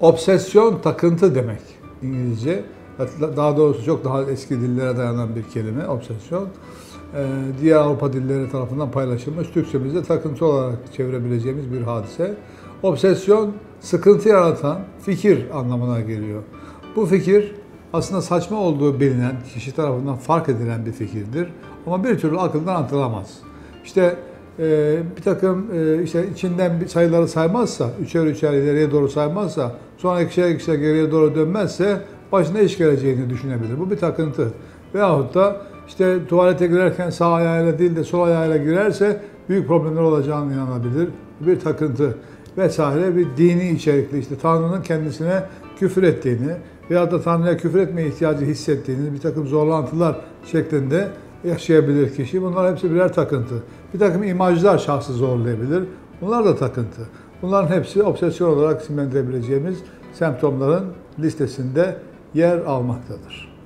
Obsesyon takıntı demek İngilizce. Daha doğrusu çok daha eski dillere dayanan bir kelime obsesyon. Ee, diğer Avrupa dilleri tarafından paylaşılmış. Türkçemizde takıntı olarak çevirebileceğimiz bir hadise. Obsesyon sıkıntı yaratan fikir anlamına geliyor. Bu fikir aslında saçma olduğu bilinen, kişi tarafından fark edilen bir fikirdir. Ama bir türlü akıldan atılamaz. İşte bir takım e, işte içinden sayıları saymazsa, üçer üçer ileriye doğru saymazsa, sonra ikişer ikişer geriye doğru dönmezse başına iş geleceğini düşünebilir. Bu bir takıntı. Veyahut da işte tuvalete girerken sağ ayağıyla değil de sol ayağıyla girerse büyük problemler olacağını inanabilir. Bir takıntı vesaire bir dini içerikli işte Tanrı'nın kendisine küfür ettiğini veyahut da Tanrı'ya küfür etmeye ihtiyacı hissettiğini bir takım zorlantılar şeklinde yaşayabilir kişi. Bunlar hepsi birer takıntı. Bir takım imajlar şahsı zorlayabilir. Bunlar da takıntı. Bunların hepsi obsesyon olarak isimlendirebileceğimiz semptomların listesinde yer almaktadır.